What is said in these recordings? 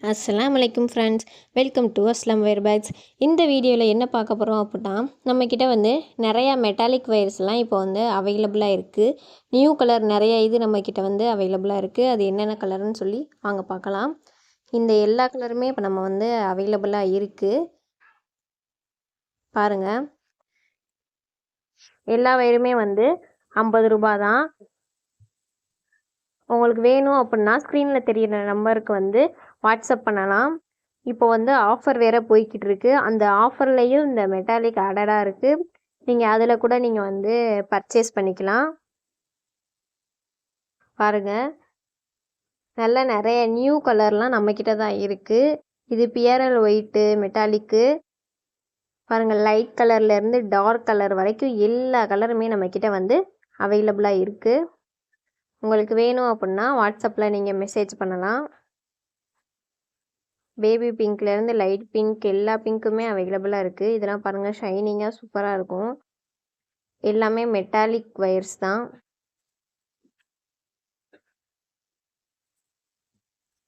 அஸ்லாம் வலைக்கும் friends welcome to Aslam wire bags இந்த வீடியோவில் என்ன பார்க்க போகிறோம் அப்படின்னா நம்மக்கிட்ட வந்து நிறையா மெட்டாலிக் வயர்ஸ்லாம் இப்போ வந்து அவைலபிளாக இருக்குது நியூ கலர் நிறைய இது நம்மக்கிட்ட வந்து அவைலபிளாக இருக்குது அது என்னென்ன கலர்னு சொல்லி வாங்க பார்க்கலாம். இந்த எல்லா கலருமே இப்போ நம்ம வந்து அவைலபிளாக இருக்குது பாருங்கள் எல்லா வயருமே வந்து ஐம்பது ரூபா தான். உங்களுக்கு வேணும் அப்படின்னா ஸ்க்ரீனில் தெரியிற நம்பருக்கு வந்து வாட்ஸ்அப் பண்ணலாம். இப்போ வந்து ஆஃபர் வேறு போய்கிட்டு இருக்கு. அந்த ஆஃபர்லேயும் இந்த மெட்டாலிக் அடடாக இருக்குது நீங்கள் அதில் கூட நீங்கள் வந்து பர்ச்சேஸ் பண்ணிக்கலாம். பாருங்கள் நல்ல நிறைய நியூ கலர்லாம் நம்மக்கிட்ட தான் இருக்குது இது பியரல் ஒயிட்டு மெட்டாலிக்கு பாருங்கள் லைட் கலர்லேருந்து டார்க் கலர் வரைக்கும் எல்லா கலருமே நம்மக்கிட்ட வந்து அவைலபிளாக இருக்குது உங்களுக்கு வேணும் அப்படின்னா வாட்ஸ்அப்பில் நீங்கள் மெசேஜ் பண்ணலாம். பேபி பிங்க்லேருந்து லைட் பிங்க் எல்லா பிங்க்குமே அவைலபிளாக இருக்குது இதெல்லாம் பாருங்கள் ஷைனிங்காக சூப்பராக இருக்கும். எல்லாமே மெட்டாலிக் ஒயர்ஸ் தான்.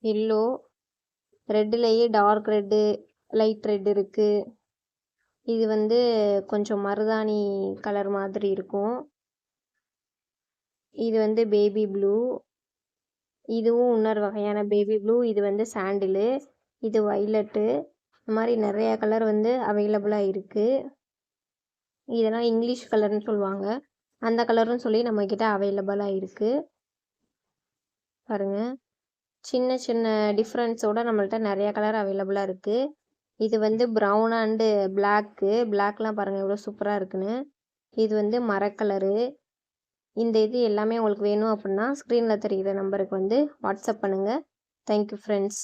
எல்லோ ரெட்டுலேயே டார்க் ரெட்டு லைட் ரெட் இருக்குது இது வந்து கொஞ்சம் மருதாணி கலர் மாதிரி இருக்கும். இது வந்து பேபி ப்ளூ இதுவும் இன்னொரு வகையான பேபி ப்ளூ இது வந்து சாண்டிலு இது வைலட்டு இந்த மாதிரி நிறையா கலர் வந்து அவைலபிளாக இருக்குது இதெல்லாம் இங்கிலீஷ் கலர்னு சொல்லுவாங்க. அந்த கலரும் சொல்லி நம்மக்கிட்ட அவைலபிளாக இருக்குது பாருங்கள் சின்ன சின்ன டிஃப்ரென்ஸோடு நம்மள்ட்ட நிறையா கலர் அவைலபிளாக இருக்குது இது வந்து ப்ரௌன் அண்டு பிளாக்கு பிளாக்லாம் பாருங்கள் எவ்வளோ சூப்பராக இருக்குன்னு. இது வந்து மரக்கலரு. இந்த இது எல்லாமே உங்களுக்கு வேணும் அப்படின்னா ஸ்க்ரீனில் தெரிகிற நம்பருக்கு வந்து வாட்ஸ்அப் பண்ணுங்கள் தேங்க்யூ ஃப்ரெண்ட்ஸ்